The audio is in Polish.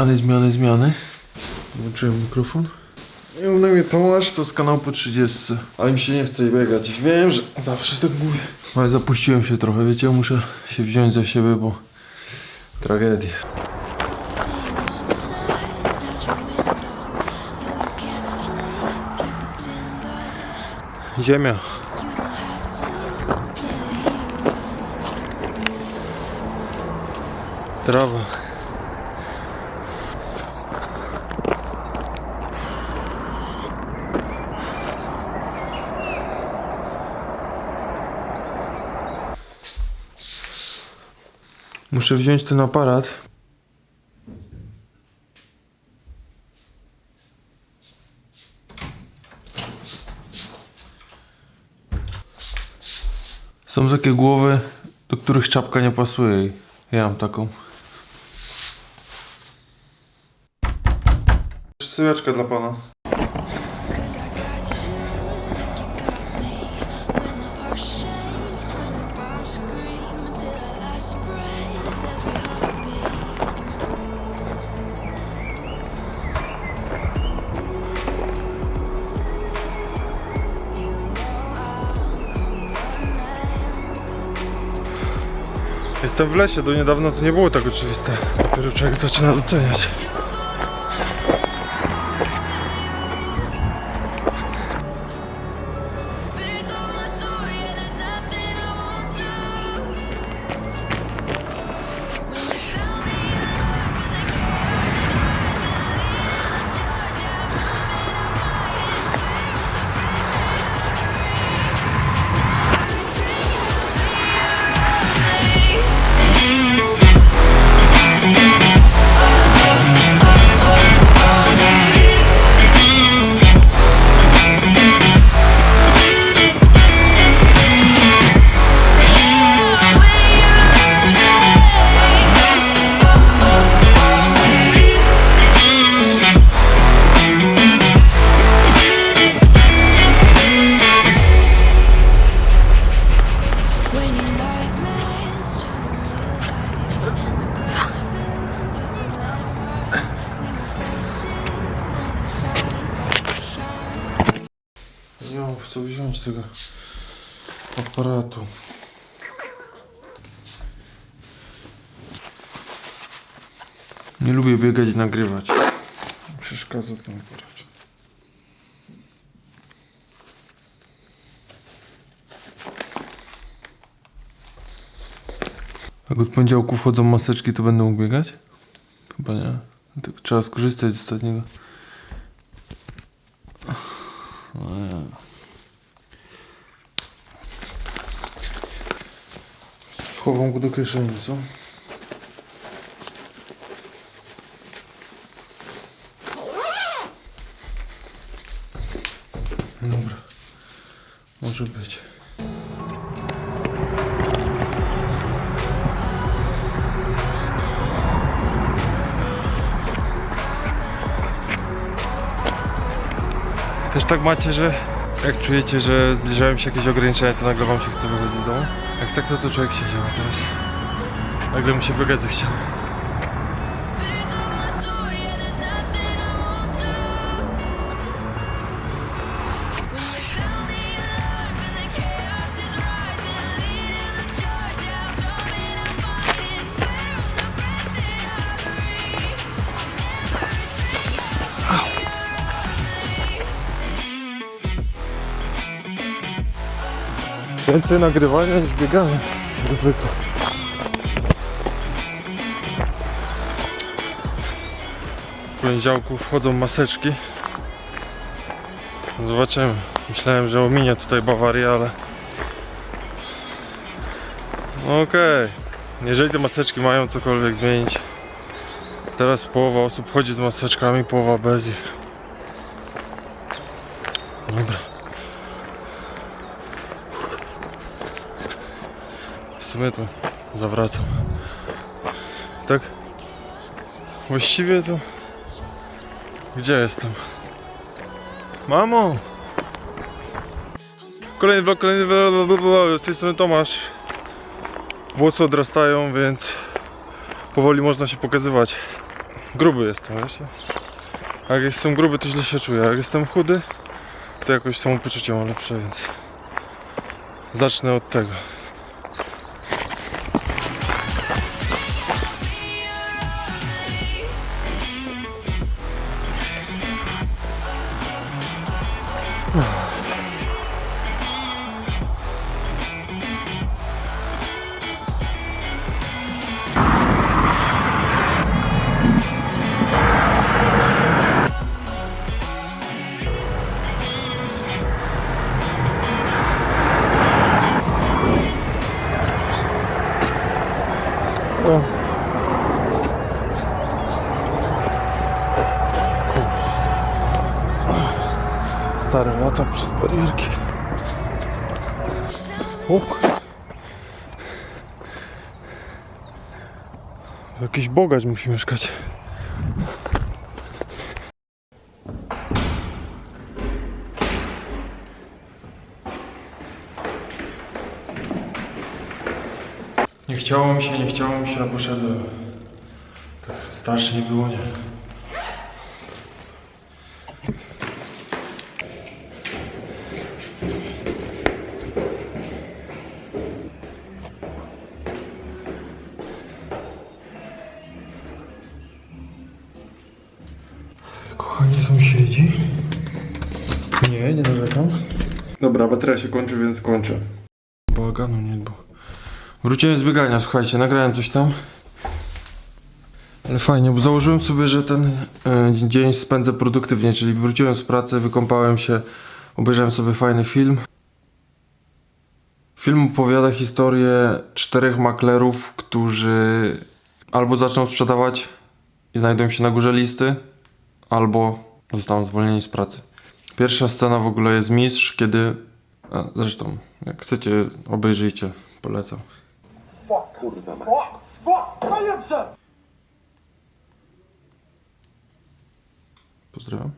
Zmiany, zmiany, zmiany. Włączyłem mikrofon. I u mnie Tomasz to z kanału po 30. Ale mi się nie chce biegać. Wiem, że zawsze tak mówię. Ale zapuściłem się trochę, wiecie, muszę się wziąć za siebie, bo tragedia. Seeing monsters Muszę wziąć ten aparat. Są takie głowy, do których czapka nie pasuje. Ja mam taką. Syłeczka dla pana. Jestem w lesie, do niedawna to nie było tak oczywiste. Dopiero człowiek zaczyna doceniać. Nie co wziąć tego aparatu. Nie lubię biegać i nagrywać. Przeszkadza ten aparat. Jak od poniedziałku wchodzą maseczki, to będę mógł biegać? Chyba nie. Tylko trzeba skorzystać z ostatniego. Nie. Schowam go do kieszeni, co? Dobra. Może być. Też tak macie, że jak czujecie, że zbliżają się jakieś ograniczenia, to nagle wam się chce wychodzić z domu? Jak tak, to to człowiek się działa teraz. Nagle mi się biegać zachciało. Więcej nagrywania niż biegania, jak zwykle. W poniedziałku wchodzą maseczki. Zobaczymy. Myślałem, że ominie tutaj Bawarię, ale... No Okej. Jeżeli te maseczki mają cokolwiek zmienić, teraz połowa osób chodzi z maseczkami, połowa bez ich. Dobra. Sumie to zawracam. Tak? Właściwie to... Gdzie jestem? Mamo! Kolejny vlog, kolejny vlog, z tej strony Tomasz. Włosy odrastają, więc powoli można się pokazywać. gruby jestem? A jak jestem gruby, to źle się czuję. Jak jestem chudy, to jakoś samopoczucie mam lepsze, więc zacznę od tego. O. Stary lata przez barierki. O. Jakiś bogacz musi mieszkać. Nie chciało mi się, nie chciało mi się, a poszedłem. Tak strasznie było, nie? Kochani sąsiedzi. Nie, nie narzekam. Dobra, bateria się kończy, więc kończę. Bałaganu nie było. Wróciłem z biegania, słuchajcie, nagrałem coś tam. Ale fajnie, bo założyłem sobie, że ten e, dzień spędzę produktywnie, czyli wróciłem z pracy, wykąpałem się, obejrzałem sobie fajny film. Film opowiada historię czterech maklerów, którzy albo zaczną sprzedawać i znajdą się na górze listy, albo zostaną zwolnieni z pracy. Pierwsza scena w ogóle jest mistrz, kiedy... A, zresztą, jak chcecie, obejrzyjcie, polecam. Kurwa mać. Pozdrawiam.